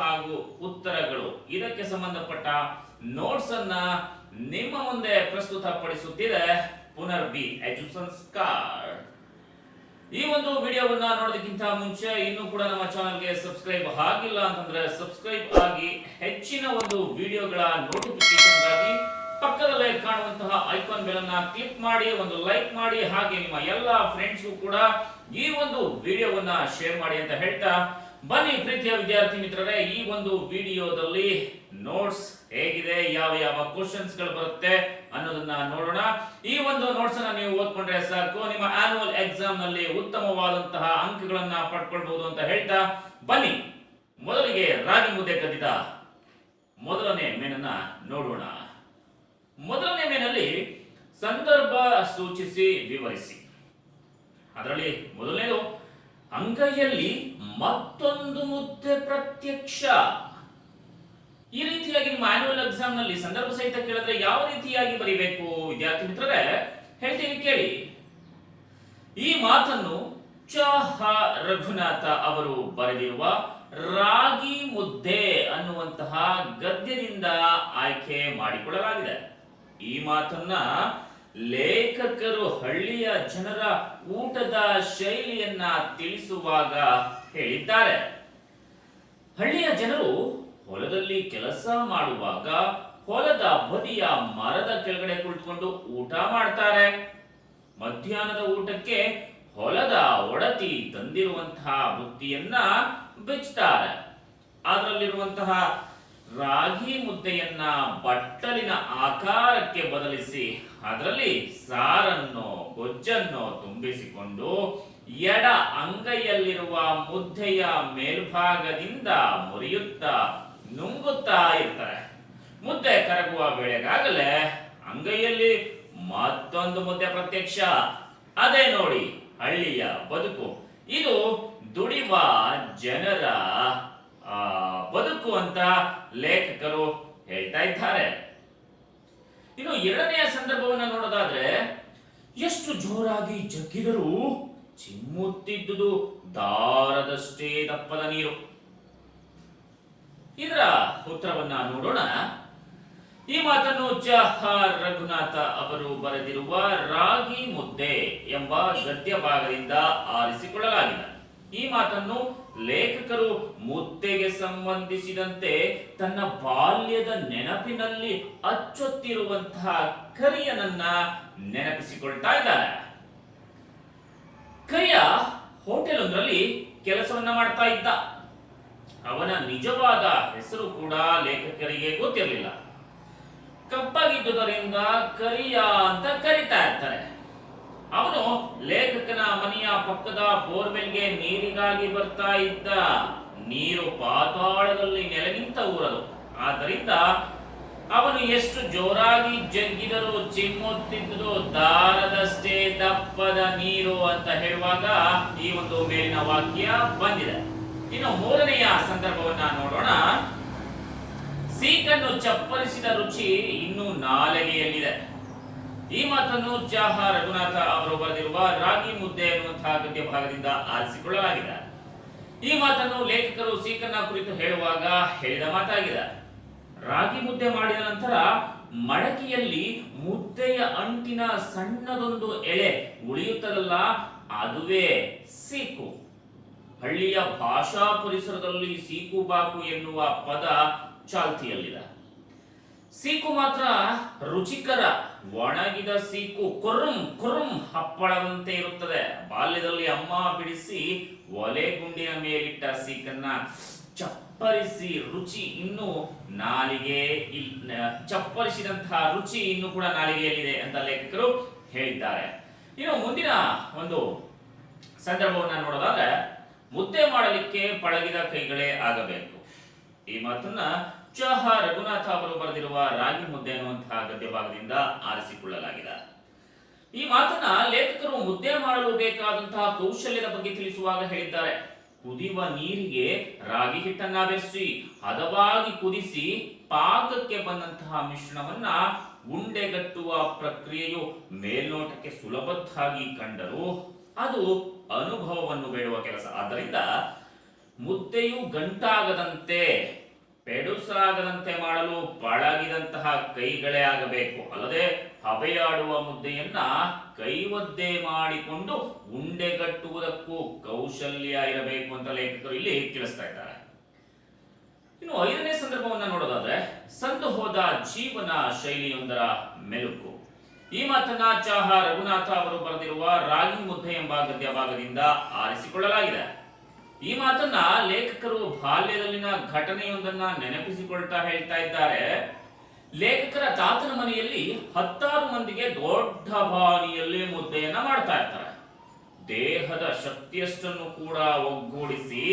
ಹಾಗೂ ಉತ್ತರಗಳು. ಇದಕ್ಕೆ ಸಂಬಂಧಪಟ್ಟ ನೋಟ್ಸ್ ಅನ್ನ ನಿಮ್ಮ ಮುಂದೆ ಪ್ರಸ್ತುತ ಪಡಿಸುತ್ತಿದೆ ಪುನರ್ ಬಿ ಕಾರ್ಡ್ ಈ ಒಂದು ವಿಡಿಯೋವನ್ನ ನೋಡೋದಕ್ಕಿಂತ ಮುಂಚೆ ಇನ್ನೂ ಕೂಡ ನಮ್ಮ ಚಾನಲ್ಗೆ ಸಬ್ಸ್ಕ್ರೈಬ್ ಆಗಿಲ್ಲ ಅಂತಂದ್ರೆ ಸಬ್ಸ್ಕ್ರೈಬ್ ಆಗಿ ಹೆಚ್ಚಿನ ಒಂದು ವಿಡಿಯೋಗಳ ನೋಟಿಫಿಕೇಶನ್ಗಾಗಿ ಪಕ್ಕದಲ್ಲೇ ಕಾಣುವಂತಹ ಐಕಾನ್ ಗಳನ್ನ ಕ್ಲಿಕ್ ಮಾಡಿ, ಒಂದು ಲೈಕ್ ಮಾಡಿ, ಹಾಗೆ ನಿಮ್ಮ ಎಲ್ಲ ಫ್ರೆಂಡ್ಸ್ಗೂ ಕೂಡ ಈ ಒಂದು ವಿಡಿಯೋವನ್ನ ಶೇರ್ ಮಾಡಿ ಅಂತ ಹೇಳ್ತಾ ಬನ್ನಿ ಪ್ರೀತಿಯ ವಿದ್ಯಾರ್ಥಿ ಮಿತ್ರರೇ, ಈ ಒಂದು ವಿಡಿಯೋದಲ್ಲಿ ನೋಟ್ಸ್ ಹೇಗಿದೆ, ಯಾವ ಯಾವ ಕ್ವಶನ್ಸ್ಗಳು ಬರುತ್ತೆ ಅನ್ನೋದನ್ನ ನೋಡೋಣ. ಈ ಒಂದು ನೋಟ್ಸ್ ಅನ್ನ ನೀವು ಓದ್ಕೊಂಡ್ರೆ ಸಾಕು. ನಿಮ್ಮ ಆನ್ಯುವಲ್ ಎಕ್ಸಾಮ್ನಲ್ಲಿ ಉತ್ತಮವಾದಂತಹ ಅಂಕಗಳನ್ನ ಪಡ್ಕೊಳ್ಬಹುದು ಅಂತ ಹೇಳ್ತಾ ಬನ್ನಿ. ಮೊದಲಿಗೆ ರಾಗಿ ಮುದ್ದೆ ಕದ್ದಿದ ಮೊದಲನೇ ಮೇನನ್ನ ನೋಡೋಣ. ಮೊದಲನೇ ಮೇನಲ್ಲಿ ಸಂದರ್ಭ ಸೂಚಿಸಿ, ವಿವರಿಸಿ. ಅದರಲ್ಲಿ ಮೊದಲನೇದು ಅಂಗೈಯಲ್ಲಿ ಮತ್ತೊಂದು ಮುದ್ದೆ ಪ್ರತ್ಯಕ್ಷ. ಈ ರೀತಿಯಾಗಿ ನಿಮ್ಮ ಆನ್ಯುವಲ್ ಎಕ್ಸಾಮ್ನಲ್ಲಿ ಸಂದರ್ಭ ಸಹಿತ ಕೇಳಿದ್ರೆ ಯಾವ ರೀತಿಯಾಗಿ ಬರೀಬೇಕು? ವಿದ್ಯಾರ್ಥಿ ಮಿತ್ರರೇ, ಹೇಳ್ತೀನಿ ಕೇಳಿ. ಈ ಮಾತನ್ನು ಚಹ ರಘುನಾಥ ಅವರು ಬರೆದಿರುವ ರಾಗಿ ಮುದ್ದೆ ಅನ್ನುವಂತಹ ಗದ್ಯದಿಂದ ಆಯ್ಕೆ ಮಾಡಿಕೊಳ್ಳಲಾಗಿದೆ. ಈ ಮಾತನ್ನ ಲೇಖಕರು ಹಳ್ಳಿಯ ಜನರ ಊಟದ ಶೈಲಿಯನ್ನ ತಿಳಿಸುವಾಗ ಹೇಳಿದ್ದಾರೆ. ಹಳ್ಳಿಯ ಜನರು ಹೊಲದಲ್ಲಿ ಕೆಲಸ ಮಾಡುವಾಗ ಹೊಲದ ಬದಿಯ ಮರದ ಕೆಳಗಡೆ ಕುಳಿತುಕೊಂಡು ಊಟ ಮಾಡ್ತಾರೆ. ಮಧ್ಯಾಹ್ನದ ಊಟಕ್ಕೆ ಹೊಲದ ಒಡತಿ ತಂದಿರುವಂತಹ ಬುತ್ತಿಯನ್ನ ಬಿಚ್ಚುತ್ತಾರೆ ಅದರಲ್ಲಿರುವಂತಹ ರಾಗಿ ಮುದ್ದೆಯನ್ನ ಬಟ್ಟಲಿನ ಆಕಾರಕ್ಕೆ ಬದಲಿಸಿ ಅದರಲ್ಲಿ ಸಾರನ್ನು, ಗೊಜ್ಜನ್ನು ತುಂಬಿಸಿಕೊಂಡು ಎಡ ಅಂಗೈಯಲ್ಲಿರುವ ಮುದ್ದೆಯ ಮೇಲ್ಭಾಗದಿಂದ ಮುರಿಯುತ್ತಾ ನುಂಗುತ್ತಾ ಇರ್ತಾರೆ. ಮುದ್ದೆ ಕರಗುವ ವೇಳೆಗಾಗಲೇ ಅಂಗೈಯಲ್ಲಿ ಮತ್ತೊಂದು ಮುದ್ದೆ ಪ್ರತ್ಯಕ್ಷ. ಅದೇ ನೋಡಿ ಹಳ್ಳಿಯ ಬದುಕು. ಇದು ದುಡಿವ ಜನರ ಬದುಕು ಅಂತ ಲೇಖಕರು ಹೇಳ್ತಾ ಇದ್ದಾರೆ. ಇನ್ನು ಎರಡನೆಯ ಸಂದರ್ಭವನ್ನ ನೋಡೋದಾದ್ರೆ, ಎಷ್ಟು ಜೋರಾಗಿ ಜಗ್ಗಿದರೂ ಚಿಮ್ಮುತ್ತಿದ್ದುದು ದಾರದಷ್ಟೇ ದಪ್ಪದ ನೀರು. ಇದರ ಉತ್ತರವನ್ನ ನೋಡೋಣ. ಈ ಮಾತನ್ನು ಜಹ ರಘುನಾಥ ಅವರು ಬರೆದಿರುವ ರಾಗಿ ಮುದ್ದೆ ಎಂಬ ಗದ್ಯ ಭಾಗದಿಂದ ಆರಿಸಿಕೊಳ್ಳಲಾಗಿದೆ. ಈ ಮಾತನ್ನು ಲೇಖಕರು ಮುದ್ದೆಗೆ ಸಂಬಂಧಿಸಿದಂತೆ ತನ್ನ ಬಾಲ್ಯದ ನೆನಪಿನಲ್ಲಿ ಅಚ್ಚೊತ್ತಿರುವಂತಹ ಕರಿಯನನ್ನ ನೆನಪಿಸಿಕೊಳ್ತಾ ಇದ್ದಾರೆ. ಕರಿಯ ಹೋಟೆಲ್ ಒಂದರಲ್ಲಿ ಕೆಲಸವನ್ನ ಮಾಡ್ತಾ ಇದ್ದ. ಅವನ ನಿಜವಾದ ಹೆಸರು ಕೂಡ ಲೇಖಕರಿಗೆ ಗೊತ್ತಿರಲಿಲ್ಲ. ಕಪ್ಪಾಗಿದ್ದುದರಿಂದ ಕರಿಯ ಅಂತ ಕರಿತಾ ಇರ್ತಾರೆ. ಅವನು ಲೇಖಕನ ಮನೆಯ ಪಕ್ಕದ ಬೋರ್ವೆಲ್ಗೆ ನೀರಿಗಾಗಿ ಬರ್ತಾ ಇದ್ದ. ನೀರು ಪಾತಾಳದಲ್ಲಿ ನೆಲೆ ನಿಂತ ಊರದು. ಆದ್ದರಿಂದ ಅವನು ಎಷ್ಟು ಜೋರಾಗಿ ಜಗ್ಗಿದರೂ ಚಿಮ್ಮುತ್ತಿದ್ದುದು ದಾರದಷ್ಟೇ ದಪ್ಪದ ನೀರು ಅಂತ ಹೇಳುವಾಗ ಈ ಒಂದು ಮೇಲಿನ ವಾಕ್ಯ ಬಂದಿದೆ. ಇನ್ನು ಮೂರನೆಯ ಸಂದರ್ಭವನ್ನ ನೋಡೋಣ. ಸೀಕನ್ನು ಚಪ್ಪರಿಸಿದ ರುಚಿ ಇನ್ನೂ ನಾಲಿಗೆಯಲ್ಲಿದೆ. ಈ ಮಾತನ್ನು ಜಾಹ ರಘುನಾಥ ಅವರು ಬರೆದಿರುವ ರಾಗಿ ಮುದ್ದೆ ಎನ್ನುವಂತಹ ಗದ್ಯ ಭಾಗದಿಂದ ಆರಿಸಿಕೊಳ್ಳಲಾಗಿದೆ. ಈ ಮಾತನ್ನು ಲೇಖಕರು ಸೀಕನ್ನ ಕುರಿತು ಹೇಳುವಾಗ ಹೇಳಿದ ಮಾತಾಗಿದೆ. ರಾಗಿ ಮುದ್ದೆ ಮಾಡಿದ ನಂತರ ಮಡಕೆಯಲ್ಲಿ ಮುದ್ದೆಯ ಅಂಟಿನ ಸಣ್ಣದೊಂದು ಎಳೆ ಉಳಿಯುತ್ತದಲ್ಲ, ಅದುವೇ ಸೀಕು. ಹಳ್ಳಿಯ ಭಾಷಾ ಪರಿಸರದಲ್ಲಿ ಸೀಕು ಬಾಕು ಎನ್ನುವ ಪದ ಚಾಲ್ತಿಯಲ್ಲಿದೆ. ಸೀಕು ಮಾತ್ರ ರುಚಿಕರ ಒಣಗಿದ ಸೀಕು ಕುರುಂ ಕುರುಂ ಹಪ್ಪಳದಂತೆ ಇರುತ್ತದೆ. ಬಾಲ್ಯದಲ್ಲಿ ಅಮ್ಮ ಬಿಡಿಸಿ ಒಲೆ ಗುಂಡಿನ ಮೇಲಿಟ್ಟ ಸೀಕನ್ನ ಚಪ್ಪರಿಸಿ ರುಚಿ ಇನ್ನು ನಾಲಿಗೆ ಚಪ್ಪರಿಸಿದಂತಹ ರುಚಿ ಇನ್ನು ಕೂಡ ನಾಲಿಗೆಯಲ್ಲಿದೆ ಅಂತ ಲೇಖಕರು ಹೇಳಿದ್ದಾರೆ. ಇನ್ನು ಮುಂದಿನ ಒಂದು ಸಂದರ್ಭವನ್ನ ನೋಡೋದಾದ್ರೆ, ಮುದ್ದೆ ಮಾಡಲಿಕ್ಕೆ ಪಳಗಿದ ಕೈಗಳೇ ಆಗಬೇಕು. ಈ ಮಾತನ್ನ ಚಹ ರಘುನಾಥ ಅವರು ಬರೆದಿರುವ ರಾಗಿ ಮುದ್ದೆ ಅನ್ನುವಂತಹ ಗದ್ಯ ಭಾಗದಿಂದ ಆರಿಸಿಕೊಳ್ಳಲಾಗಿದೆ. ಈ ಮಾತನ್ನ ಲೇಖಕರು ಮುದ್ದೆ ಮಾಡಲು ಬೇಕಾದಂತಹ ಕೌಶಲ್ಯದ ಬಗ್ಗೆ ತಿಳಿಸುವಾಗ ಹೇಳಿದ್ದಾರೆ. ಕುದಿಯುವ ನೀರಿಗೆ ರಾಗಿ ಹಿಟ್ಟನ್ನ ಬೆರೆಸಿ, ಹದವಾಗಿ ಕುದಿಸಿ ಪಾಕಕ್ಕೆ ಬಂದಂತಹ ಮಿಶ್ರಣವನ್ನ ಉಂಡೆಗಟ್ಟುವ ಪ್ರಕ್ರಿಯೆಯು ಮೇಲ್ನೋಟಕ್ಕೆ ಸುಲಭದ್ದಾಗಿ ಕಂಡರೂ ಅದು ಅನುಭವವನ್ನು ಬೇಡುವ ಕೆಲಸ. ಆದ್ದರಿಂದ ಮುದ್ದೆಯು ಗಂಟಾಗದಂತೆ ಪೆಡುಸಾಗದಂತೆ ಮಾಡಲು ಪಳಗಿದಂತಹ ಕೈಗಳೇ ಆಗಬೇಕು. ಅಲ್ಲದೆ ಹಬೆಯಾಡುವ ಮುದ್ದೆಯನ್ನ ಕೈವದ್ದೆ ಮಾಡಿಕೊಂಡು ಉಂಡೆಗಟ್ಟುವುದಕ್ಕೂ ಕೌಶಲ್ಯ ಇರಬೇಕು ಅಂತ ಲೇಖಕರು ಇಲ್ಲಿ ತಿಳಿಸ್ತಾ ಇದ್ದಾರೆ. ಇನ್ನು ಐದನೇ ಸಂದರ್ಭವನ್ನ ನೋಡೋದಾದ್ರೆ, ಸಂದು ಹೋದ ಜೀವನ ಶೈಲಿಯೊಂದರ ಮೆಲುಕು. ಈ ಮಾತನ್ನ ಚಾಹ ರಘುನಾಥ ಅವರು ಬರೆದಿರುವ ರಾಗಿ ಮುದ್ದೆ ಎಂಬ ಗದ್ಯ ಭಾಗದಿಂದ ಆರಿಸಿಕೊಳ್ಳಲಾಗಿದೆ. ಈ ಮಾತನ್ನ ಲೇಖಕರು ಬಾಲ್ಯದಲ್ಲಿನ ಘಟನೆಯೊಂದನ್ನ ನೆನಪಿಸಿಕೊಳ್ತಾ ಹೇಳ್ತಾ ಇದ್ದಾರೆ. ಲೇಖಕರ ತಾತನ ಮನೆಯಲ್ಲಿ ಹತ್ತಾರು ಮಂದಿಗೆ ದೊಡ್ಡ ಬಾನಿಯಲ್ಲಿ ಮುದ್ದೆಯನ್ನ ಮಾಡ್ತಾ ಇರ್ತಾರೆ. ದೇಹದ ಶಕ್ತಿಯಷ್ಟನ್ನು ಕೂಡ ಒಗ್ಗೂಡಿಸಿ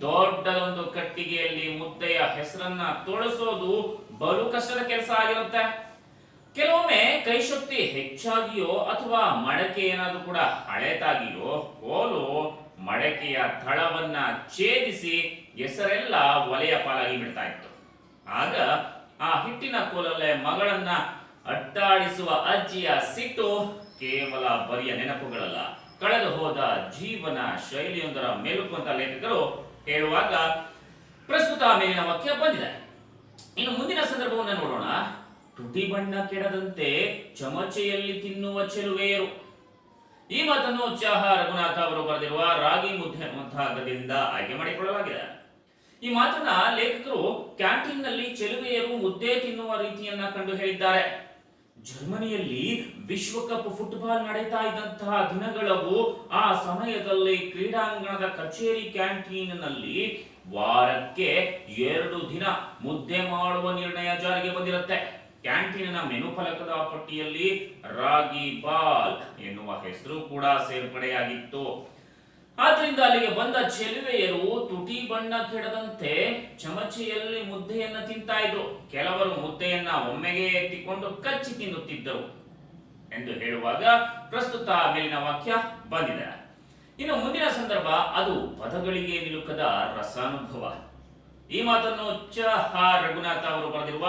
ದೊಡ್ಡದೊಂದು ಕಟ್ಟಿಗೆಯಲ್ಲಿ ಮುದ್ದೆಯ ಹೆಸರನ್ನ ತೊಳಸೋದು ಬಲು ಕಷ್ಟದ ಕೆಲಸ ಆಗಿರುತ್ತೆ. ಕೆಲವೊಮ್ಮೆ ಕೈಶಕ್ತಿ ಹೆಚ್ಚಾಗಿಯೋ ಅಥವಾ ಮಡಕೆ ಏನಾದ್ರೂ ಕೂಡ ಹಳೆತಾಗಿಯೋ ಕೋಲು ಮಡಕೆಯ ತಳವನ್ನ ಛೇದಿಸಿ ಹೆಸರೆಲ್ಲ ಒಲೆಯ ಪಾಲಾಗಿ ಬಿಡ್ತಾ ಇತ್ತು. ಆಗ ಆ ಹಿಟ್ಟಿನ ಕೋಲಲ್ಲೇ ಮಗಳನ್ನ ಅಟ್ಟಾಡಿಸುವ ಅಜ್ಜಿಯ ಸಿಟ್ಟು ಕೇವಲ ಬರಿಯ ನೆನಪುಗಳಲ್ಲ. ಕಳೆದು ಹೋದ ಜೀವನ ಶೈಲಿಯೊಂದರ ಮೆಲುಕು ಅಂತ ಲೇಖಕರು ಹೇಳುವಾಗ, ಪ್ರಸ್ತುತ ಮೇಲಿನ ವಾಕ್ಯ ಬಂದಿದೆ. ಇನ್ನು ಮುಂದಿನ ಸಂದರ್ಭವನ್ನು ನೋಡೋಣ. ತುಟಿ ಬಣ್ಣ ಕೆಡದಂತೆ ಚಮಚೆಯಲ್ಲಿ ತಿನ್ನುವ ಚೆಲುವೆಯರು. ಈ ಮಾತನ್ನು ಚಾಹ ರಘುನಾಥ ಅವರು ಬರೆದಿರುವ ರಾಗಿ ಮುದ್ದೆ ಅನ್ನುವಂತಹ ಆಯ್ಕೆ ಮಾಡಿಕೊಳ್ಳಲಾಗಿದೆ. ಈ ಮಾತನ್ನ ಲೇಖಕರು ಕ್ಯಾಂಟೀನ್ನಲ್ಲಿ ಚೆಲುವೆಯರು ಮುದ್ದೆ ತಿನ್ನುವ ರೀತಿಯನ್ನ ಕಂಡು ಹೇಳಿದ್ದಾರೆ. ಜರ್ಮನಿಯಲ್ಲಿ ವಿಶ್ವಕಪ್ ಫುಟ್ಬಾಲ್ ನಡೀತಾ ಇದ್ದಂತಹ ದಿನಗಳವು ಆ ಸಮಯದಲ್ಲಿ ಕ್ರೀಡಾಂಗಣದ ಕಚೇರಿ ಕ್ಯಾಂಟೀನ್ನಲ್ಲಿ ವಾರಕ್ಕೆ ಎರಡು ದಿನ ಮುದ್ದೆ ಮಾಡುವ ನಿರ್ಣಯ ಜಾರಿಗೆ ಬಂದಿರುತ್ತೆ. ಕ್ಯಾಂಟೀನಿನ ಮೆನು ಫಲಕದ ಪಟ್ಟಿಯಲ್ಲಿ ರಾಗಿ ಬಾಲ್ ಎನ್ನುವ ಹೆಸರು ಕೂಡ ಸೇರ್ಪಡೆಯಾಗಿತ್ತು. ಆದ್ರಿಂದ ಅಲ್ಲಿಗೆ ಬಂದ ಚೆಲುವೆಯರು ತುಟಿ ಬಣ್ಣ ಕೆಡದಂತೆ ಚಮಚೆಯಲ್ಲಿ ಮುದ್ದೆಯನ್ನ ತಿಂತಾ ಇದ್ರು. ಕೆಲವರು ಮುದ್ದೆಯನ್ನ ಒಮ್ಮೆಗೆ ಎತ್ತಿಕೊಂಡು ಕಚ್ಚಿ ತಿನ್ನುತ್ತಿದ್ದರು ಎಂದು ಹೇಳುವಾಗ ಪ್ರಸ್ತುತ ಮೇಲಿನ ವಾಕ್ಯ ಬಂದಿದೆ. ಇನ್ನು ಮುಂದಿನ ಸಂದರ್ಭ ಅದು ಪದಗಳಿಗೆ ನಿಲುಕದ ರಸಾನುಭವ. ಈ ಮಾತನ್ನು ಚ ಹ ರಘುನಾಥ ಅವರು ಬರೆದಿರುವ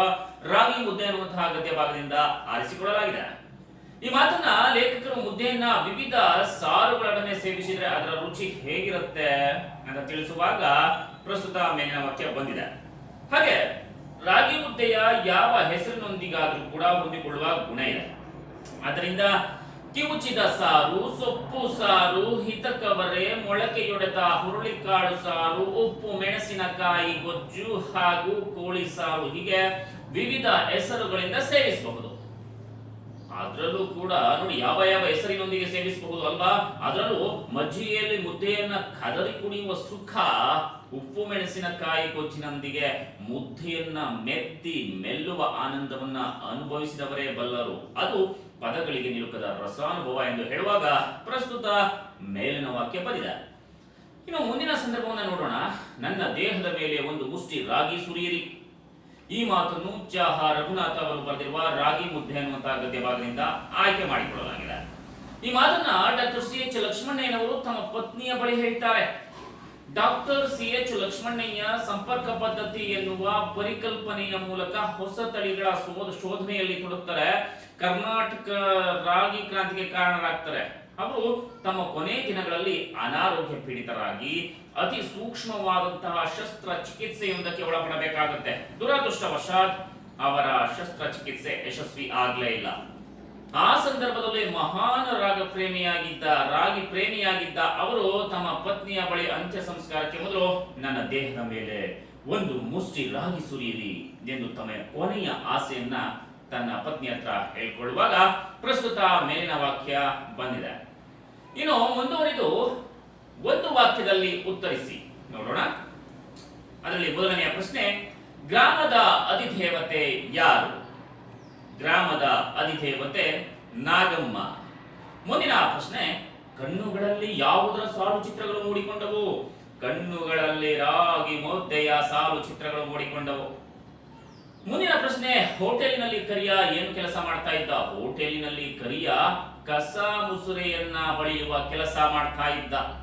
ರಾಗಿ ಮುದ್ದೆ ಅನ್ನುವಂತಹ ಗದ್ಯ ಭಾಗದಿಂದ ಆರಿಸಿಕೊಳ್ಳಲಾಗಿದೆ. ಈ ಮಾತನ್ನ ಲೇಖಕರು ಮುದ್ದೆಯನ್ನ ವಿವಿಧ ಸಾರುಗಳೊಡನೆ ಸೇವಿಸಿದ್ರೆ ಅದರ ರುಚಿ ಹೇಗಿರುತ್ತೆ ಅಂತ ತಿಳಿಸುವಾಗ ಪ್ರಸ್ತುತ ಮೇಲಿನ ವಾಕ್ಯ ಬಂದಿದೆ. ಹಾಗೆ ರಾಗಿ ಮುದ್ದೆಯ ಯಾವ ಹೆಸರಿನೊಂದಿಗಾದ್ರೂ ಕೂಡ ಹೊಂದಿಕೊಳ್ಳುವ ಗುಣ ಇದೆ. ಅದರಿಂದ ಕಿವುಚಿದ ಸಾರು ಸೊಪ್ಪು ಸಾರು ಹಿತಕವರೆ, ಮೊಳಕೆಯೊಡೆದ ಹುರುಳಿಕಾಳು ಸಾರು, ಉಪ್ಪು, ಮೆಣಸಿನಕಾಯಿ, ಗೊಜ್ಜು ಹಾಗೂ ಕೋಳಿ ಸಾರು ಹೀಗೆ ವಿವಿಧ ಹೆಸರುಗಳಿಂದ ಸೇವಿಸಬಹುದು. ಅದರಲ್ಲೂ ಕೂಡ ನೋಡಿ ಯಾವ ಯಾವ ಹೆಸರಿನೊಂದಿಗೆ ಸೇವಿಸಬಹುದು ಅಲ್ವಾ? ಅದರಲ್ಲೂ ಮಜ್ಜಿಗೆಯಲ್ಲಿ ಮುದ್ದೆಯನ್ನ ಕದರಿ ಕುಡಿಯುವ ಸುಖ ಉಪ್ಪು ಮೆಣಸಿನಕಾಯಿ ಕೊಚ್ಚಿನೊಂದಿಗೆ ಮುದ್ದೆಯನ್ನ ಮೆತ್ತಿ ಮೆಲ್ಲುವ ಆನಂದವನ್ನ ಅನುಭವಿಸಿದವರೇ ಬಲ್ಲರು. ಅದು ಪದಗಳಿಗೆ ನಿಲುಕದ ರಸಾನುಭವ ಎಂದು ಹೇಳುವಾಗ ಪ್ರಸ್ತುತ ಮೇಲಿನ ವಾಕ್ಯ ಬಂದಿದೆ ಇನ್ನು ಮುಂದಿನ ಸಂದರ್ಭವನ್ನು ನೋಡೋಣ. ನನ್ನ ದೇಹದ ಮೇಲೆ ಒಂದು ಮುಷ್ಟಿ ರಾಗಿ ಸುರಿಯಿರಿ. ಈ ಮಾತನ್ನು ಚಾಹ ರಘುನಾಥ ಅವರು ಬರೆದಿರುವ ರಾಗಿ ಮುದ್ದೆ ಅನ್ನುವಂತಹ ಗದ್ಯ ಭಾಗದಿಂದ ಆಯ್ಕೆ ಮಾಡಿಕೊಳ್ಳಲಾಗಿದೆ. ಈ ಮಾತನ್ನ ಡಾಕ್ಟರ್ ಸಿ ಎಚ್ ಲಕ್ಷ್ಮಣ್ಣಯ್ಯನವರು ತಮ್ಮ ಪತ್ನಿಯ ಬಳಿ ಹೇಳ್ತಾರೆ ಡಾಕ್ಟರ್ ಸಿ ಎಚ್ ಲಕ್ಷ್ಮಣ್ಣಯ್ಯ ಸಂಪರ್ಕ ಪದ್ಧತಿ ಎನ್ನುವ ಪರಿಕಲ್ಪನೆಯ ಮೂಲಕ ಹೊಸ ತಳಿಗಳ ಶೋಧ ಶೋಧನೆಯಲ್ಲಿ ಕೊಡುತ್ತಾರೆ ಕರ್ನಾಟಕ ರಾಗಿ ಕ್ರಾಂತಿಗೆ ಕಾರಣರಾಗ್ತಾರೆ. ಅವರು ತಮ್ಮ ಕೊನೆ ದಿನಗಳಲ್ಲಿ ಅನಾರೋಗ್ಯ ಪೀಡಿತರಾಗಿ ಅತಿ ಸೂಕ್ಷ್ಮವಾದಂತಹ ಶಸ್ತ್ರ ಚಿಕಿತ್ಸೆಯೊಂದಕ್ಕೆ ಒಳಪಡಬೇಕಾಗುತ್ತೆ. ದುರದೃಷ್ಟವಶಾತ್ ಅವರ ಶಸ್ತ್ರಚಿಕಿತ್ಸೆ ಯಶಸ್ವಿ ಆಗ್ಲೇ ಇಲ್ಲ. ಆ ಸಂದರ್ಭದಲ್ಲಿ ಮಹಾನ್ ರಾಗ ಪ್ರೇಮಿಯಾಗಿದ್ದ ರಾಗಿ ಪ್ರೇಮಿಯಾಗಿದ್ದ ಅವರು ತಮ್ಮ ಪತ್ನಿಯ ಬಳಿ ಅಂತ್ಯ ಸಂಸ್ಕಾರಕ್ಕೆ ಮೊದಲು, ನನ್ನ ದೇಹದ ಮೇಲೆ ಒಂದು ಮುಷ್ಟಿ ರಾಗಿ ಸುರಿಯಿರಿ ಎಂದು ತಮ್ಮ ಕೊನೆಯ ಆಸೆಯನ್ನ ತನ್ನ ಪತ್ನಿ ಹತ್ರ ಹೇಳ್ಕೊಳ್ಳುವಾಗ ಪ್ರಸ್ತುತ ಮೇಲಿನ ವಾಕ್ಯ ಬಂದಿದೆ. ಇನ್ನು ಮುಂದುವರಿದು ಒಂದು ವಾಕ್ಯದಲ್ಲಿ ಉತ್ತರಿಸಿ. ನೋಡೋಣ. ಅದರಲ್ಲಿ ಮೊದಲನೆಯ ಪ್ರಶ್ನೆ, ಗ್ರಾಮದ ಅಧಿದೇವತೆ ಯಾರು? ಗ್ರಾಮದ ಅಧಿದೇವತೆ ನಾಗಮ್ಮ. ಮುಂದಿನ ಪ್ರಶ್ನೆ, ಕಣ್ಣುಗಳಲ್ಲಿ ಯಾವುದರ ಸಾಲು ಚಿತ್ರಗಳು ಮೂಡಿಕೊಂಡವು? ಕಣ್ಣುಗಳಲ್ಲಿ ರಾಗಿ ಮೊದ್ದೆಯ ಸಾಲು ಚಿತ್ರಗಳು ಮೂಡಿಕೊಂಡವು. ಮುಂದಿನ ಪ್ರಶ್ನೆ, ಹೋಟೆಲ್ನಲ್ಲಿ ಕರಿಯ ಏನು ಕೆಲಸ ಮಾಡ್ತಾ ಇದ್ದ? ಹೋಟೆಲಿನಲ್ಲಿ ಕರಿಯ ಕಸ ಮುಸುರೆಯನ್ನ ಬಳಿಯುವ ಕೆಲಸ ಮಾಡ್ತಾ ಇದ್ದ.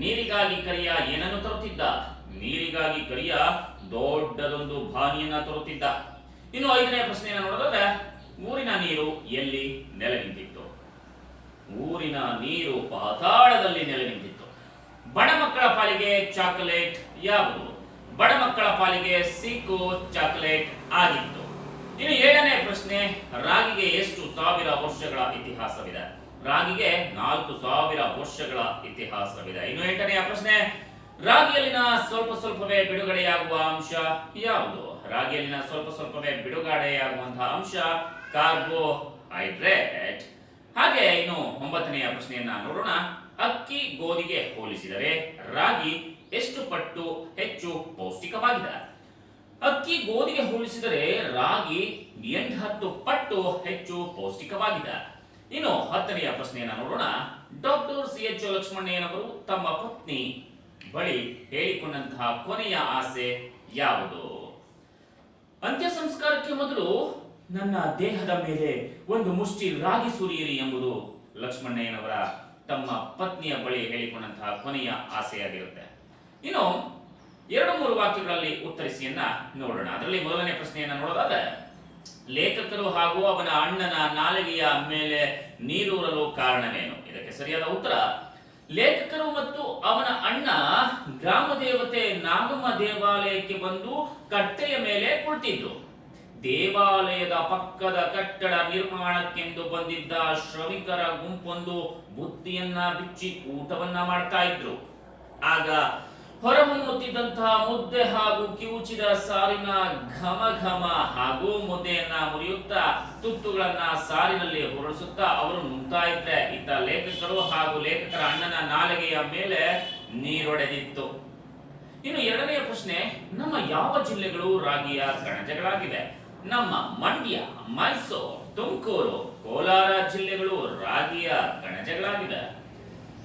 ನೀರಿಗಾಗಿ ಕರಿಯ ಏನನ್ನು ತರುತ್ತಿದ್ದ? ನೀರಿಗಾಗಿ ಕರಿಯ ದೊಡ್ಡದೊಂದು ಬಾನಿಯನ್ನ ತರುತ್ತಿದ್ದ. ಇನ್ನು ಐದನೇ ಪ್ರಶ್ನೆ ನೋಡೋದಾದ್ರೆ ಊರಿನ ನೀರು ಎಲ್ಲಿ ನೆಲೆ ನಿಂತಿತ್ತು ಊರಿನ ನೀರು ಪಾತಾಳದಲ್ಲಿ ನೆಲೆ ನಿಂತಿತ್ತು ಬಡ ಮಕ್ಕಳ ಪಾಲಿಗೆ ಚಾಕೊಲೇಟ್ ಯಾವುದು? ಬಡ ಮಕ್ಕಳ ಪಾಲಿಗೆ ಸಿಕ್ಕು ಚಾಕೊಲೇಟ್ ಆಗಿತ್ತು. ಇನ್ನು ಏಳನೇ ಪ್ರಶ್ನೆ, ರಾಗಿಗೆ ಎಷ್ಟು ಸಾವಿರ ವರ್ಷಗಳ ಇತಿಹಾಸವಿದೆ? ರಾಗಿಗೆ ನಾಲ್ಕು ಸಾವಿರ ವರ್ಷಗಳ ಇತಿಹಾಸವಿದೆ. ಇನ್ನು ಎಂಟನೆಯ ಪ್ರಶ್ನೆ, ರಾಗಿಯಲ್ಲಿನ ಸ್ವಲ್ಪ ಸ್ವಲ್ಪವೇ ಬಿಡುಗಡೆಯಾಗುವ ಅಂಶ ಯಾವುದು? ರಾಗಿಯಲ್ಲಿನ ಸ್ವಲ್ಪ ಸ್ವಲ್ಪವೇ ಬಿಡುಗಡೆಯಾಗುವಂತಹ ಅಂಶ ಕಾರ್ಬೋಹೈಡ್ರೇಟ್. ಹಾಗೆ ಇನ್ನು ಒಂಬತ್ತನೆಯ ಪ್ರಶ್ನೆಯನ್ನ ನೋಡೋಣ. ಅಕ್ಕಿ ಗೋಧಿಗೆ ಹೋಲಿಸಿದರೆ ರಾಗಿ ಎಷ್ಟು ಪಟ್ಟು ಹೆಚ್ಚು ಪೌಷ್ಟಿಕವಾಗಿದೆ? ಅಕ್ಕಿ ಗೋಧಿಗೆ ಹೋಲಿಸಿದರೆ ರಾಗಿ ಎಂಟು ಹತ್ತು ಪಟ್ಟು ಹೆಚ್ಚು ಪೌಷ್ಟಿಕವಾಗಿದೆ. ಇನ್ನು ಹತ್ತನೆಯ ಪ್ರಶ್ನೆಯನ್ನ ನೋಡೋಣ. ಡಾಕ್ಟರ್ ಸಿ ಎಚ್ ಲಕ್ಷ್ಮಣ್ಣಯ್ಯನವರು ತಮ್ಮ ಪತ್ನಿ ಬಳಿ ಹೇಳಿಕೊಂಡಂತಹ ಕೊನೆಯ ಆಸೆ ಯಾವುದು? ಅಂತ್ಯ ಸಂಸ್ಕಾರಕ್ಕೆ ಮೊದಲು ನನ್ನ ದೇಹದ ಮೇಲೆ ಒಂದು ಮುಷ್ಟಿ ರಾಗಿ ಸುರಿಯಿರಿ ಎಂಬುದು ಲಕ್ಷ್ಮಣ್ಣಯ್ಯನವರ ತಮ್ಮ ಪತ್ನಿಯ ಬಳಿ ಹೇಳಿಕೊಂಡಂತಹ ಕೊನೆಯ ಆಸೆಯಾಗಿರುತ್ತೆ. ಇನ್ನು ಎರಡು ಮೂರು ವಾಕ್ಯಗಳಲ್ಲಿ ಉತ್ತರಿಸಿಯನ್ನ ನೋಡೋಣ. ಅದರಲ್ಲಿ ಮೊದಲನೇ ಪ್ರಶ್ನೆಯನ್ನ ನೋಡೋದಾದ್ರೆ ಲೇಖಕರು ಹಾಗೂ ಅವನ ಅಣ್ಣನ ನಾಲಿಗೆಯ ಮೇಲೆ ನೀರೂರಲು ಕಾರಣವೇನು? ಇದಕ್ಕೆ ಸರಿಯಾದ ಉತ್ತರ, ಲೇಖಕರು ಮತ್ತು ಅವನ ಅಣ್ಣ ಗ್ರಾಮ ದೇವತೆ ನಾಗಮ್ಮ ದೇವಾಲಯಕ್ಕೆ ಬಂದು ಕಟ್ಟೆಯ ಮೇಲೆ ಕುಳಿತಿದ್ರು ದೇವಾಲಯದ ಪಕ್ಕದ ಕಟ್ಟಡ ನಿರ್ಮಾಣಕ್ಕೆಂದು ಬಂದಿದ್ದ ಶ್ರಮಿಕರ ಗುಂಪೊಂದು ಬುತ್ತಿಯನ್ನ ಬಿಚ್ಚಿ ಊಟವನ್ನ ಮಾಡ್ತಾ ಇದ್ರು. ಆಗ ಹೊರಹೊಮ್ಮುತ್ತಿದ್ದಂತಹ ಮುದ್ದೆ ಹಾಗೂ ಕಿವುಚಿದ ಸಾರಿನ ಘಮ ಘಮ ಹಾಗೂ ಮುದ್ದೆಯನ್ನ ಮುರಿಯುತ್ತಾ ತುತ್ತುಗಳನ್ನ ಸಾರಿನಲ್ಲಿ ಹೊರಡಿಸುತ್ತಾ ಅವರು ನುಗ್ತಾ ಇದ್ರೆ ಇತ್ತ ಲೇಖಕರು ಹಾಗೂ ಲೇಖಕರ ಅಣ್ಣನ ನಾಲಿಗೆಯ ಮೇಲೆ ನೀರೊಡೆದಿತ್ತು. ಇನ್ನು ಎರಡನೆಯ ಪ್ರಶ್ನೆ, ನಮ್ಮ ಯಾವ ಜಿಲ್ಲೆಗಳು ರಾಗಿಯ ಕಣಜಗಳಾಗಿವೆ ನಮ್ಮ ಮಂಡ್ಯ, ಮೈಸೂರು, ತುಮಕೂರು, ಕೋಲಾರ ಜಿಲ್ಲೆಗಳು ರಾಗಿಯ ಕಣಜಗಳಾಗಿವೆ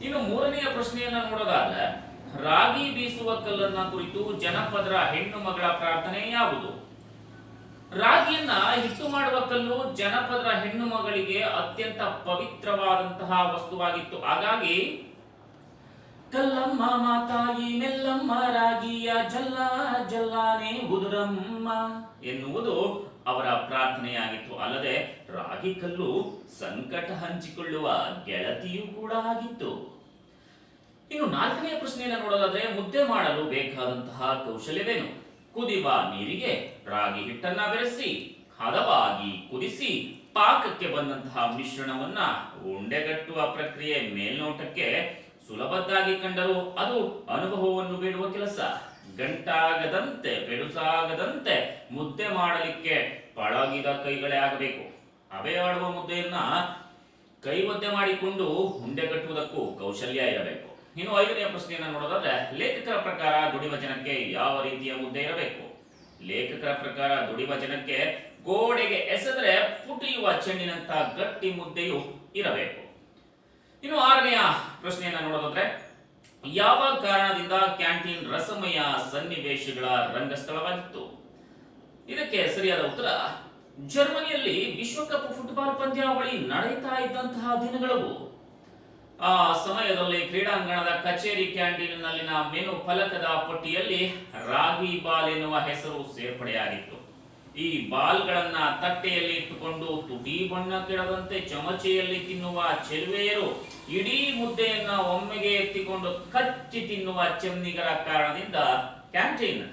ಇನ್ನು ಮೂರನೆಯ ಪ್ರಶ್ನೆಯನ್ನ ನೋಡೋದಾದ್ರೆ ರಾಗಿ ಬೀಸುವ ಕಲ್ಲನ್ನ ಕುರಿತು ಜನಪದರ ಹೆಣ್ಣು ಮಗಳ ಪ್ರಾರ್ಥನೆ ಯಾವುದು? ರಾಗಿಯನ್ನ ಹಿಟ್ಟು ಮಾಡುವ ಕಲ್ಲು ಜನಪದರ ಹೆಣ್ಣು ಮಗಳಿಗೆ ಅತ್ಯಂತ ಪವಿತ್ರವಾದಂತಹ ವಸ್ತುವಾಗಿತ್ತು. ಹಾಗಾಗಿ ಕಲ್ಲಮ್ಮ ಮಾತಾಯಿ ಮೆಲ್ಲಮ್ಮ ರಾಗಿಯ ಜಲ್ಲ ಜಲ್ಲಾನೆ ಉದುರಮ್ಮ ಎನ್ನುವುದು ಅವರ ಪ್ರಾರ್ಥನೆಯಾಗಿತ್ತು. ಅಲ್ಲದೆ ರಾಗಿ ಕಲ್ಲು ಸಂಕಟ ಹಂಚಿಕೊಳ್ಳುವ ಗೆಳತಿಯೂ ಕೂಡ ಆಗಿತ್ತು. ಇನ್ನು ನಾಲ್ಕನೇ ಪ್ರಶ್ನೆಯನ್ನು ನೋಡೋದಾದ್ರೆ ಮುದ್ದೆ ಮಾಡಲು ಬೇಕಾದಂತಹ ಕೌಶಲ್ಯವೇನು? ಕುದಿವ ನೀರಿಗೆ ರಾಗಿ ಹಿಟ್ಟನ್ನ ಬೆರೆಸಿ, ಹದವಾಗಿ ಕುದಿಸಿ, ಪಾಕಕ್ಕೆ ಬಂದಂತಹ ಮಿಶ್ರಣವನ್ನ ಉಂಡೆಗಟ್ಟುವ ಪ್ರಕ್ರಿಯೆ ಮೇಲ್ನೋಟಕ್ಕೆ ಸುಲಭದ್ದಾಗಿ ಕಂಡರೂ ಅದು ಅನುಭವವನ್ನು ಬೇಡುವ ಕೆಲಸ. ಗಂಟಾಗದಂತೆ, ಬೆಡುಸಾಗದಂತೆ ಮುದ್ದೆ ಮಾಡಲಿಕ್ಕೆ ಪಳಗಿದ ಕೈಗಳೇ ಆಗಬೇಕು. ಅವೆ ಆಡುವ ಮುದ್ದೆಯನ್ನ ಕೈ ಮುದ್ದೆ ಮಾಡಿಕೊಂಡು ಉಂಡೆ ಕಟ್ಟುವುದಕ್ಕೂ ಕೌಶಲ್ಯ ಇರಬೇಕು. ಇನ್ನು ಐದನೆಯ ಪ್ರಶ್ನೆಯನ್ನು ನೋಡೋದಾದ್ರೆ, ಲೇಖಕರ ಪ್ರಕಾರ ದುಡಿವ ಜನಕ್ಕೆ ಯಾವ ರೀತಿಯ ಮುದ್ದೆ ಇರಬೇಕು? ಲೇಖಕರ ಪ್ರಕಾರ ದುಡಿವ ಜನಕ್ಕೆ ಗೋಡೆಗೆ ಎಸೆದ್ರೆ ಪುಟಿಯುವ ಚೆಂಡಿನಂತ ಗಟ್ಟಿ ಮುದ್ದೆಯು ಇರಬೇಕು. ಇನ್ನು ಆರನೆಯ ಪ್ರಶ್ನೆಯನ್ನ ನೋಡೋದಾದ್ರೆ, ಯಾವ ಕಾರಣದಿಂದ ಕ್ಯಾಂಟೀನ್ ರಸಮಯ ಸನ್ನಿವೇಶಗಳ ರಂಗಸ್ಥಳವಾಗಿತ್ತು? ಇದಕ್ಕೆ ಸರಿಯಾದ ಉತ್ತರ, ಜರ್ಮನಿಯಲ್ಲಿ ವಿಶ್ವಕಪ್ ಫುಟ್ಬಾಲ್ ಪಂದ್ಯಾವಳಿ ನಡೆಯುತ್ತಾ ಇದ್ದಂತಹ ದಿನಗಳವು. ಆ ಸಮಯದಲ್ಲಿ ಕ್ರೀಡಾಂಗಣದ ಕಚೇರಿ ಕ್ಯಾಂಟೀನ್ನಲ್ಲಿನ ಮೆನು ಫಲಕದ ಪಟ್ಟಿಯಲ್ಲಿ ರಾಗಿ ಬಾಲ್ ಎನ್ನುವ ಹೆಸರು ಸೇರ್ಪಡೆಯಾಗಿತ್ತು. ಈ ಬಾಲ್ಗಳನ್ನ ತಟ್ಟೆಯಲ್ಲಿ ಇಟ್ಟುಕೊಂಡು ತುಟಿ ಬಣ್ಣ ಕೆಡದಂತೆ ಚಮಚೆಯಲ್ಲಿ ತಿನ್ನುವ ಚೆಲುವೆಯರು ಇಡೀ ಮುದ್ದೆಯನ್ನ ಒಮ್ಮೆಗೆ ಎತ್ತಿಕೊಂಡು ಕಚ್ಚಿ ತಿನ್ನುವ ಚೆನ್ನಿಗರ ಕಾರಣದಿಂದ ಕ್ಯಾಂಟೀನ್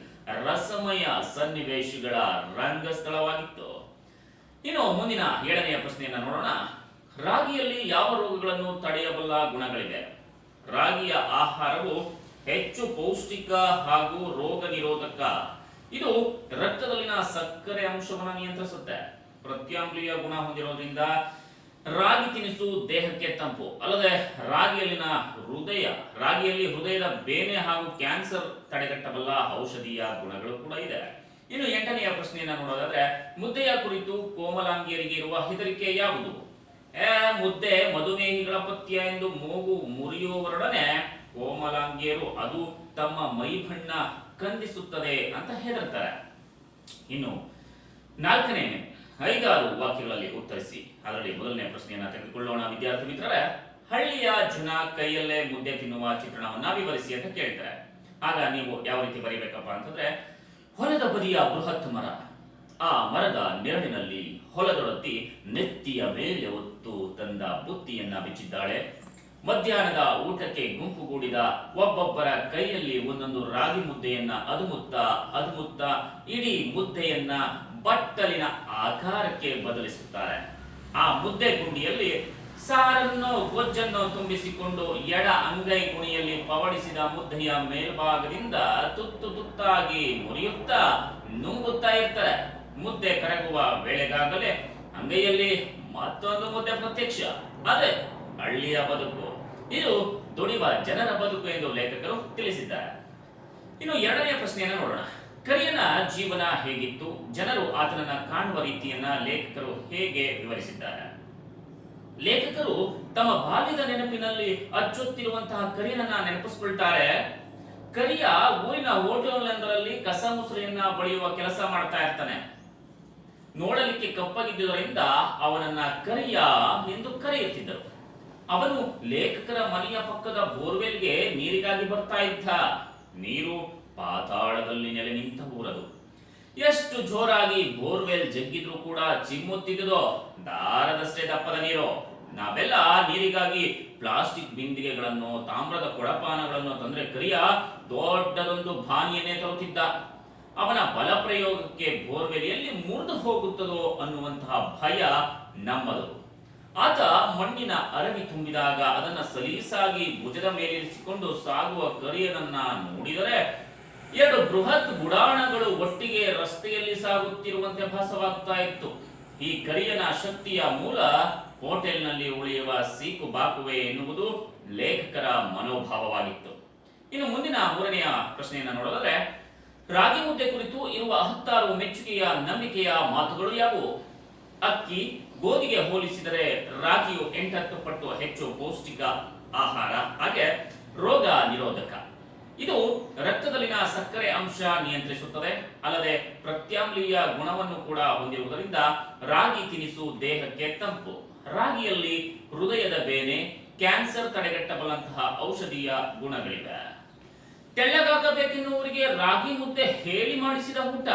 ರಸಮಯ ಸನ್ನಿವೇಶಗಳ ರಂಗಸ್ಥಳವಾಗಿತ್ತು. ಇನ್ನು ಮುಂದಿನ ಏಳನೆಯ ಪ್ರಶ್ನೆಯನ್ನ ನೋಡೋಣ. ರಾಗಿಯಲ್ಲಿ ಯಾವ ರೋಗಗಳನ್ನು ತಡೆಯಬಲ್ಲ ಗುಣಗಳಿವೆ? ರಾಗಿಯ ಆಹಾರವು ಹೆಚ್ಚು ಪೌಷ್ಟಿಕ ಹಾಗೂ ರೋಗ ನಿರೋಧಕ. ಇದು ರಕ್ತದಲ್ಲಿನ ಸಕ್ಕರೆ ಅಂಶವನ್ನು ನಿಯಂತ್ರಿಸುತ್ತೆ. ಪ್ರತ್ಯಾಮ್ಲೀಯ ಗುಣ ಹೊಂದಿರೋದ್ರಿಂದ ರಾಗಿ ತಿನಿಸು ದೇಹಕ್ಕೆ ತಂಪು. ಅಲ್ಲದೆ ರಾಗಿಯಲ್ಲಿನ ಹೃದಯ, ರಾಗಿಯಲ್ಲಿ ಹೃದಯದ ಬೇನೆ ಹಾಗೂ ಕ್ಯಾನ್ಸರ್ ತಡೆಗಟ್ಟಬಲ್ಲ ಔಷಧೀಯ ಗುಣಗಳು ಕೂಡ ಇದೆ. ಇನ್ನು ಎಂಟನೆಯ ಪ್ರಶ್ನೆಯನ್ನು ನೋಡೋದಾದ್ರೆ, ಮುದ್ದೆಯ ಕುರಿತು ಕೋಮಲಾಂಗಿಯರಿಗೆ ಇರುವ ಹೆದರಿಕೆ ಯಾವುದು? ಮುದ್ದೆ ಮಧುಮೇಹಿಗಳ ಪತ್ಯ ಎಂದು ಮೂಗು ಮುರಿಯುವವರೊಡನೆ ಕೋಮಲಾಂಗಿಯರು ಅದು ತಮ್ಮ ಮೈ ಬಣ್ಣ ಕಂದಿಸುತ್ತದೆ ಅಂತ ಹೇಳಿರ್ತಾರೆ ಇನ್ನು ನಾಲ್ಕನೇ ಐದಾರು ವಾಕ್ಯಗಳಲ್ಲಿ ಉತ್ತರಿಸಿ. ಅದರಲ್ಲಿ ಮೊದಲನೇ ಪ್ರಶ್ನೆಯನ್ನ ತೆಗೆದುಕೊಳ್ಳೋಣ, ವಿದ್ಯಾರ್ಥಿ ಮಿತ್ರರೇ. ಹಳ್ಳಿಯ ಜನ ಕೈಯಲ್ಲೇ ಮುದ್ದೆ ತಿನ್ನುವ ಚಿತ್ರಣವನ್ನ ವಿವರಿಸಿ ಅಂತ ಕೇಳ್ತಾರೆ ಆಗ ನೀವು ಯಾವ ರೀತಿ ಬರೀಬೇಕಪ್ಪ ಅಂತಂದ್ರೆ, ಹೊಲದ ಬದಿಯ ಬೃಹತ್ ಮರ. ಆ ಮರದ ನೆರಳಿನಲ್ಲಿ ಹೊಲದೊಡತಿ ನೆತ್ತಿಯ ಮೇಲೆ ಹೊತ್ತು ತಂದ ಬುತ್ತಿಯನ್ನ ಬಿಚ್ಚಿದ್ದಾಳೆ. ಮಧ್ಯಾಹ್ನದ ಊಟಕ್ಕೆ ಗುಂಪುಗೂಡಿದ ಒಬ್ಬೊಬ್ಬರ ಕೈಯಲ್ಲಿ ಒಂದೊಂದು ರಾಗಿ ಮುದ್ದೆಯನ್ನ ಅದುಮುತ್ತ ಅದುಮುತ್ತ ಇಡೀ ಮುದ್ದೆಯನ್ನ ಬಟ್ಟಲಿನ ಆಕಾರಕ್ಕೆ ಬದಲಿಸುತ್ತಾರೆ. ಆ ಮುದ್ದೆ ಗುಂಡಿಯಲ್ಲಿ ಸಾರನ್ನು ಗೊಜ್ಜನ್ನು ತುಂಬಿಸಿಕೊಂಡು ಎಡ ಅಂಗೈ ಗುಣಿಯಲ್ಲಿ ಪವಡಿಸಿದ ಮುದ್ದೆಯ ಮೇಲ್ಭಾಗದಿಂದ ತುತ್ತು ತುತ್ತಾಗಿ ಮುರಿಯುತ್ತಾ ನುಂಗುತ್ತಾ ಇರ್ತಾರೆ. ಮುದ್ದೆ ಕರಗುವ ವೇಳೆಗಾಗಲೇ ಅಂಗೈಯಲ್ಲಿ ಮತ್ತೊಂದು ಮುದ್ದೆ ಪ್ರತ್ಯಕ್ಷ. ಅದೇ ಹಳ್ಳಿಯ ಬದುಕು, ಇದು ದುಡಿಯುವ ಜನರ ಬದುಕು ಎಂದು ಲೇಖಕರು ತಿಳಿಸಿದ್ದಾರೆ. ಇನ್ನು ಎರಡನೇ ಪ್ರಶ್ನೆಯನ್ನು ನೋಡೋಣ. ಕರಿಯನ ಜೀವನ ಹೇಗಿತ್ತು? ಜನರು ಆತನನ್ನ ಕಾಣುವ ರೀತಿಯನ್ನ ಲೇಖಕರು ಹೇಗೆ ವಿವರಿಸಿದ್ದಾರೆ? ಲೇಖಕರು ತಮ್ಮ ಬಾಲ್ಯದ ನೆನಪಿನಲ್ಲಿ ಅಚ್ಚುತ್ತಿರುವಂತಹ ಕರಿಯನನ್ನ ನೆನಪಿಸ್ಕೊಳ್ತಾರೆ. ಕರಿಯ ಊರಿನ ಹೋಟೆಲ್ನೊಂದರಲ್ಲಿ ಕಸ ಮುಸುರೆಯನ್ನ ಬಳಿಯುವ ಕೆಲಸ ಮಾಡ್ತಾ ಇರ್ತಾನೆ. ನೋಡಲಿಕ್ಕೆ ಕಪ್ಪಗಿದ್ದುದರಿಂದ ಅವನನ್ನ ಕರಿಯ ಎಂದು ಕರೆಯುತ್ತಿದ್ದರು. ಅವನು ಲೇಖಕರ ಮನೆಯ ಪಕ್ಕದ ಬೋರ್ವೆಲ್ಗೆ ನೀರಿಗಾಗಿ ಬರ್ತಾ ಇದ್ದ. ನೀರು ಪಾತಾಳದಲ್ಲಿ ನೆಲೆ ನಿಂತ ಊರದು. ಎಷ್ಟು ಜೋರಾಗಿ ಬೋರ್ವೆಲ್ ಜಗ್ಗಿದ್ರು ಕೂಡ ಚಿಮ್ಮುತ್ತಿದ್ದುದೋ ದಾರದಷ್ಟೇ ದಪ್ಪದ ನೀರು. ನಾವೆಲ್ಲ ನೀರಿಗಾಗಿ ಪ್ಲಾಸ್ಟಿಕ್ ಬಿಂದಿಗೆಗಳನ್ನು, ತಾಮ್ರದ ಕೊಡಪಾನಗಳನ್ನು ತಂದ್ರೆ ಕರಿಯ ದೊಡ್ಡದೊಂದು ಭಾನಿಯನ್ನೇ ತರುತ್ತಿದ್ದ. ಅವನ ಬಲ ಪ್ರಯೋಗಕ್ಕೆ ಬೋರ್ವೆಲ್ ಎಲ್ಲಿ ಮುರಿದು ಹೋಗುತ್ತದೋ ಅನ್ನುವಂತಹ ಭಯ ನಮ್ಮದು. ಆತ ಮಣ್ಣಿನ ಅರವಿ ತುಂಬಿದಾಗ ಅದನ್ನು ಸಲೀಸಾಗಿ ಭುಜದ ಮೇಲಿರಿಸಿಕೊಂಡು ಸಾಗುವ ಕರಿಯನನ್ನ ನೋಡಿದರೆ ಎರಡು ಬೃಹತ್ ಗುಡಾಣಗಳು ಒಟ್ಟಿಗೆ ರಸ್ತೆಯಲ್ಲಿ ಸಾಗುತ್ತಿರುವಂತೆ ಭಾಸವಾಗ್ತಾ ಇತ್ತು. ಈ ಕರಿಯನ ಶಕ್ತಿಯ ಮೂಲ ಹೋಟೆಲ್ನಲ್ಲಿ ಉಳಿಯುವ ಸೀಕು ಬಾಕುವೆ ಎನ್ನುವುದು ಲೇಖಕರ ಮನೋಭಾವವಾಗಿತ್ತು. ಇನ್ನು ಮುಂದಿನ ಮೂರನೆಯ ಪ್ರಶ್ನೆಯನ್ನು ನೋಡಿದರೆ ರಾಗಿ ಮುದ್ದೆ ಕುರಿತು ಇರುವ ಹತ್ತಾರು ಮೆಚ್ಚುಗೆಯ ನಂಬಿಕೆಯ ಮಾತುಗಳು ಯಾವುವು? ಅಕ್ಕಿ, ಗೋಧಿಗೆ ಹೋಲಿಸಿದರೆ ರಾಗಿಯು ಎಂಟತ್ತು ಪಟ್ಟು ಹೆಚ್ಚು ಪೌಷ್ಟಿಕ ಆಹಾರ, ಹಾಗೆ ರೋಗ ನಿರೋಧಕ. ಇದು ರಕ್ತದಲ್ಲಿನ ಸಕ್ಕರೆ ಅಂಶ ನಿಯಂತ್ರಿಸುತ್ತದೆ, ಅಲ್ಲದೆ ಪ್ರತ್ಯಾಮ್ಲೀಯ ಗುಣವನ್ನು ಕೂಡ ಹೊಂದಿರುವುದರಿಂದ ರಾಗಿ ತಿನಿಸು ದೇಹಕ್ಕೆ ತಂಪು. ರಾಗಿಯಲ್ಲಿ ಹೃದಯದ ಬೇನೆ, ಕ್ಯಾನ್ಸರ್ ತಡೆಗಟ್ಟಬಲ್ಲಂತಹ ಔಷಧೀಯ ಗುಣಗಳಿವೆ. ತೆಳ್ಳಗಾಗಬೇಕೆನ್ನುವರಿಗೆ ರಾಗಿ ಮುದ್ದೆ ಹೇಳಿ ಮಾಡಿಸಿದ ಊಟ.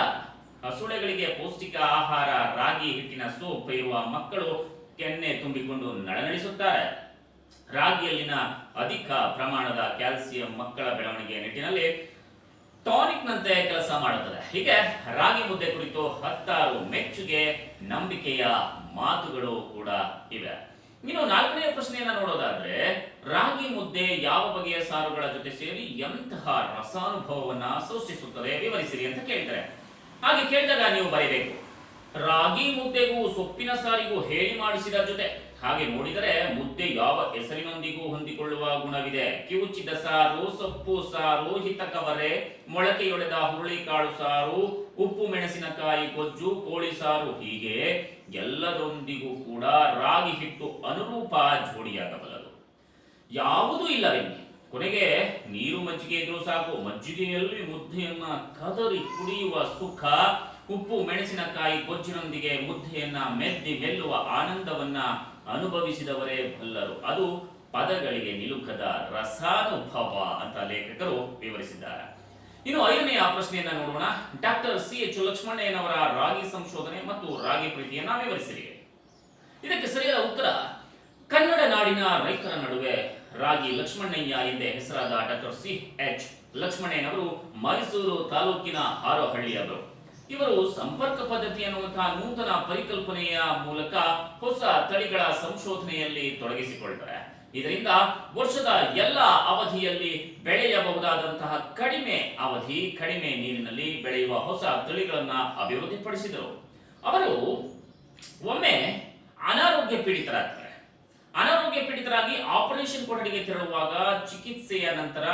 ಹಸುಳೆಗಳಿಗೆ ಪೌಷ್ಟಿಕ ಆಹಾರ, ರಾಗಿ ಹಿಟ್ಟಿನ ಸೂಪ್ ಇರುವ ಮಕ್ಕಳು ಕೆನ್ನೆ ತುಂಬಿಕೊಂಡು ನಳನಳಿಸುತ್ತಾರೆ. ರಾಗಿಯಲ್ಲಿನ ಅಧಿಕ ಪ್ರಮಾಣದ ಕ್ಯಾಲ್ಸಿಯಂ ಮಕ್ಕಳ ಬೆಳವಣಿಗೆಯ ನಿಟ್ಟಿನಲ್ಲಿ ಟಾನಿಕ್ ನಂತೆ ಕೆಲಸ ಮಾಡುತ್ತದೆ. ಹೀಗೆ ರಾಗಿ ಮುದ್ದೆ ಕುರಿತು ಹತ್ತಾರು ಮೆಚ್ಚುಗೆ, ನಂಬಿಕೆಯ ಮಾತುಗಳು ಕೂಡ ಇವೆ. ಇನ್ನು ನಾಲ್ಕನೇ ಪ್ರಶ್ನೆಯನ್ನ ನೋಡೋದಾದ್ರೆ ರಾಗಿ ಮುದ್ದೆ ಯಾವ ಬಗೆಯ ಸಾರುಗಳ ಜೊತೆ ಸೇರಿ ಎಂತಹ ರಸಾನುಭವವನ್ನ ಸೃಷ್ಟಿಸುತ್ತದೆ ವಿವರಿಸಿರಿ ಅಂತ ಕೇಳ್ತಾರೆ. ಹಾಗೆ ಕೇಳಿದಾಗ ನೀವು ಬರೀಬೇಕು. ರಾಗಿ ಮುದ್ದೆಗೂ ಸೊಪ್ಪಿನ ಸಾರಿಗೂ ಹೇಳಿ ಮಾಡಿಸಿದ ಜೊತೆ. ಹಾಗೆ ನೋಡಿದರೆ ಮುದ್ದೆ ಯಾವ ಹೆಸರಿನೊಂದಿಗೂ ಹೊಂದಿಕೊಳ್ಳುವ ಗುಣವಿದೆ. ಕಿವುಚಿದ ಸಾರು, ಸೊಪ್ಪು ಸಾರು, ಹಿತಕವರೆ, ಮೊಳಕೆಯೊಡೆದ ಹುರುಳಿಕಾಳು ಸಾರು, ಉಪ್ಪು ಮೆಣಸಿನಕಾಯಿ ಗೊಜ್ಜು, ಕೋಳಿ ಸಾರು ಹೀಗೆ ಎಲ್ಲದೊಂದಿಗೂ ಕೂಡ ರಾಗಿ ಹಿಟ್ಟು ಅನುರೂಪ ಜೋಡಿಯಾಗಬಲ್ಲದು. ಯಾವುದೂ ಇಲ್ಲವೆನ್ನಿ ಕೊನೆಗೆ ನೀರು ಮಜ್ಜಿಗೆ ಇದ್ರೂ ಸಾಕು, ಮಜ್ಜಿಗೆಯಲ್ಲಿ ಮುದ್ದೆಯನ್ನ ಕದರಿ ಕುಡಿಯುವ ಸುಖ, ಉಪ್ಪು, ಮೆಣಸಿನಕಾಯಿ, ಗೊಜ್ಜಿನೊಂದಿಗೆ ಮುದ್ದೆಯನ್ನ ಮೆದ್ದಿ ಮೆಲ್ಲುವ ಆನಂದವನ್ನ ಅನುಭವಿಸಿದವರೇ ಬಲ್ಲರು. ಅದು ಪದಗಳಿಗೆ ನಿಲುಕದ ರಸಾನುಭವ ಅಂತ ಲೇಖಕರು ವಿವರಿಸಿದ್ದಾರೆ. ಇನ್ನು ಐದನೆಯ ಪ್ರಶ್ನೆಯನ್ನ ನೋಡೋಣ. ಡಾಕ್ಟರ್ ಸಿ ಎಚ್ ಲಕ್ಷ್ಮಣ್ಣಯ್ಯನವರ ರಾಗಿ ಸಂಶೋಧನೆ ಮತ್ತು ರಾಗಿ ಪ್ರೀತಿಯನ್ನ ವಿವರಿಸಿರಿ. ಇದಕ್ಕೆ ಸರಿಯಾದ ಉತ್ತರ ಕನ್ನಡ ನಾಡಿನ ರೈತರ ನಡುವೆ ರಾಗಿ ಲಕ್ಷ್ಮಣಯ್ಯ ಎಂದೇ ಹೆಸರಾದ ಡಾಕ್ಟರ್ ಸಿ ಎಚ್ ಲಕ್ಷ್ಮಣಯ್ಯನವರು ಮೈಸೂರು ತಾಲೂಕಿನ ಹಾರೋಹಳ್ಳಿಯವರು ಇವರು ಸಂಪರ್ಕ ಪದ್ಧತಿ ಅನ್ನುವಂತಹ ನೂತನ ಪರಿಕಲ್ಪನೆಯ ಮೂಲಕ ಹೊಸ ತಳಿಗಳ ಸಂಶೋಧನೆಯಲ್ಲಿ ತೊಡಗಿಸಿಕೊಳ್ತಾರೆ. ಇದರಿಂದ ವರ್ಷದ ಎಲ್ಲ ಅವಧಿಯಲ್ಲಿ ಬೆಳೆಯಬಹುದಾದಂತಹ ಕಡಿಮೆ ಅವಧಿ, ಕಡಿಮೆ ನೀರಿನಲ್ಲಿ ಬೆಳೆಯುವ ಹೊಸ ತಳಿಗಳನ್ನ ಅಭಿವೃದ್ಧಿಪಡಿಸಿದರು. ಅವರು ಒಮ್ಮೆ ಅನಾರೋಗ್ಯ ಪೀಡಿತರಾಗ್ತಾರೆ. ಅನಾರೋಗ್ಯ ಪೀಡಿತರಾಗಿ ಆಪರೇಷನ್ ಕೊಠಡಿಗೆ ತೆರಳುವಾಗ ಚಿಕಿತ್ಸೆಯ ನಂತರ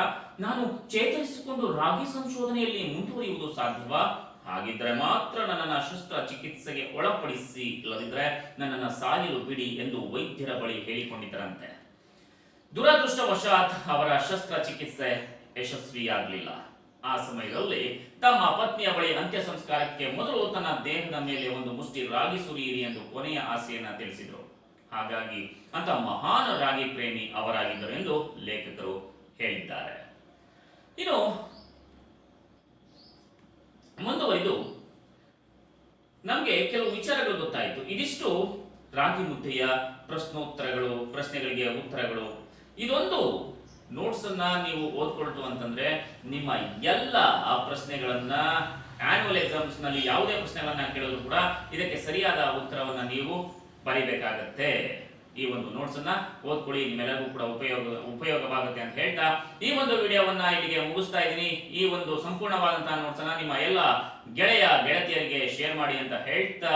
ನಾನು ಚೇತರಿಸಿಕೊಂಡು ರಾಗಿ ಸಂಶೋಧನೆಯಲ್ಲಿ ಮುಂದುವರಿಯುವುದು ಸಾಧ್ಯವಾ? ಹಾಗಿದ್ರೆ ಮಾತ್ರ ನನ್ನನ್ನು ಶಸ್ತ್ರ ಚಿಕಿತ್ಸೆಗೆ ಒಳಪಡಿಸಿ, ಇಲ್ಲದಿದ್ರೆ ನನ್ನನ್ನು ಸಾಯಲು ಬಿಡಿ ಎಂದು ವೈದ್ಯರ ಬಳಿ ಹೇಳಿಕೊಂಡಿದ್ದರಂತೆ. ದುರದೃಷ್ಟವಶಾತ್ ಅವರ ಶಸ್ತ್ರ ಚಿಕಿತ್ಸೆ ಯಶಸ್ವಿಯಾಗಲಿಲ್ಲ. ಆ ಸಮಯದಲ್ಲಿ ತಮ್ಮ ಪತ್ನಿಯ ಬಳಿ ಅಂತ್ಯ ಸಂಸ್ಕಾರಕ್ಕೆ ಮೊದಲು ತನ್ನ ದೇಹದ ಮೇಲೆ ಒಂದು ಮುಷ್ಟಿ ರಾಗಿ ಸುರಿಯಿರಿ ಎಂದು ಕೊನೆಯ ಆಸೆಯನ್ನ ತಿಳಿಸಿದರು. ಹಾಗಾಗಿ ಅಂತ ಮಹಾನ್ ರಾಗಿ ಪ್ರೇಮಿ ಅವರಾಗಿದ್ದರು ಎಂದು ಲೇಖಕರು ಹೇಳಿದ್ದಾರೆ. ಇನ್ನು ಮುಂದುವರಿದು ಕೆಲವು ವಿಚಾರಗಳು ಗೊತ್ತಾಯಿತು. ಇದಿಷ್ಟು ರಾಗಿ ಮುದ್ದೆಯ ಪ್ರಶ್ನೋತ್ತರಗಳು, ಪ್ರಶ್ನೆಗಳಿಗೆ ಉತ್ತರಗಳು. ಇದೊಂದು ನೋಟ್ಸ್ ಅನ್ನ ನೀವು ಓದ್ಕೊಳ್ತು ಅಂತಂದ್ರೆ ನಿಮ್ಮ ಎಲ್ಲ ಆ ಪ್ರಶ್ನೆಗಳನ್ನ ಆನ್ಯುವಲ್ ಎಕ್ಸಾಮ್ಸ್ನಲ್ಲಿ ಯಾವುದೇ ಪ್ರಶ್ನೆಗಳನ್ನ ಕೇಳಿದ್ರು ಕೂಡ ಇದಕ್ಕೆ ಸರಿಯಾದ ಉತ್ತರವನ್ನ ನೀವು ಬರಿಬೇಕಾಗತ್ತೆ. ಈ ಒಂದು ನೋಟ್ಸ್ ಅನ್ನ ಓದ್ಕೊಳ್ಳಿ, ನಿಮ್ಮೆಲ್ಲರಿಗೂ ಕೂಡ ಉಪಯೋಗ, ಉಪಯೋಗವಾಗುತ್ತೆ ಅಂತ ಹೇಳ್ತಾ ಈ ಒಂದು ವಿಡಿಯೋವನ್ನ ಇಲ್ಲಿಗೆ ಮುಗಿಸ್ತಾ ಇದ್ದೀನಿ. ಈ ಒಂದು ಸಂಪೂರ್ಣವಾದಂತಹ ನೋಟ್ಸ್ ಅನ್ನ ನಿಮ್ಮ ಎಲ್ಲ ಗೆಳೆಯ, ಗೆಳತಿಯರಿಗೆ ಶೇರ್ ಮಾಡಿ ಅಂತ ಹೇಳ್ತಾ.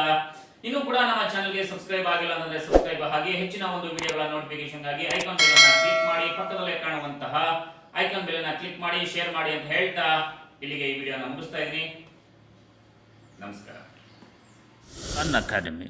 ಇನ್ನು ಕೂಡ ನಮ್ಮ ಚಾನಲ್ಗೆ ಸಬ್ಸ್ಕ್ರೈಬ್ ಆಗಿಲ್ಲ ಅಂದ್ರೆ ಸಬ್ಸ್ಕ್ರೈಬ್ ಹಾಗೆ ಹೆಚ್ಚಿನ ಒಂದು ವಿಡಿಯೋಗಳ ನೋಟಿಫಿಕೇಶನ್ಗಾಗಿ ಐಕಾನ್ ಬೆಲ್ ಕ್ಲಿಕ್ ಮಾಡಿ, ಪಕ್ಕದಲ್ಲೇ ಕಾಣುವಂತಹ ಐಕಾನ್ ಬೆಲ್ ಕ್ಲಿಕ್ ಮಾಡಿ ಶೇರ್ ಮಾಡಿ ಅಂತ ಹೇಳ್ತಾ ಇಲ್ಲಿಗೆ ಈ ವಿಡಿಯೋನ ಮುಗಿಸ್ತಾ ಇದ್ದೀನಿ. ನಮಸ್ಕಾರ. ಅನ್ ಅಕಾಡೆಮಿ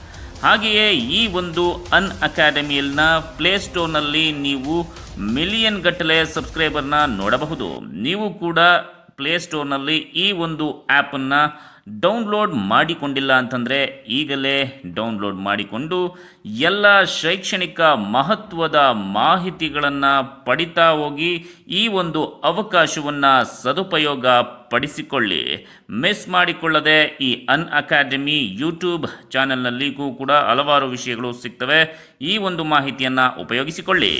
ಹಾಗೆಯೇ ಈ ಒಂದು ಅನ್ ಅಕಾಡೆಮಿಯಲ್ನ ಪ್ಲೇಸ್ಟೋರ್ನಲ್ಲಿ ನೀವು ಮಿಲಿಯನ್ ಗಟ್ಟಲೆ ಸಬ್ಸ್ಕ್ರೈಬರ್ನ ನೋಡಬಹುದು. ನೀವು ಕೂಡ ಪ್ಲೇಸ್ಟೋರ್ನಲ್ಲಿ ಈ ಒಂದು ಆ್ಯಪನ್ನು ಡೌನ್ಲೋಡ್ ಮಾಡಿಕೊಂಡಿಲ್ಲ ಅಂತಂದರೆ ಈಗಲೇ ಡೌನ್ಲೋಡ್ ಮಾಡಿಕೊಂಡು ಎಲ್ಲ ಶೈಕ್ಷಣಿಕ ಮಹತ್ವದ ಮಾಹಿತಿಗಳನ್ನು ಪಡಿತಾ ಹೋಗಿ ಈ ಒಂದು ಅವಕಾಶವನ್ನು ಸದುಪಯೋಗ ಪಡಿಸಿಕೊಳ್ಳಿ. ಮಿಸ್ ಮಾಡಿಕೊಳ್ಳದೆ ಈ ಅನ್ ಅಕಾಡೆಮಿ ಯೂಟ್ಯೂಬ್ ಚಾನೆಲ್ನಲ್ಲಿಗೂ ಕೂಡ ಹಲವಾರು ವಿಷಯಗಳು ಸಿಗ್ತವೆ. ಈ ಒಂದು ಮಾಹಿತಿಯನ್ನು ಉಪಯೋಗಿಸಿಕೊಳ್ಳಿ.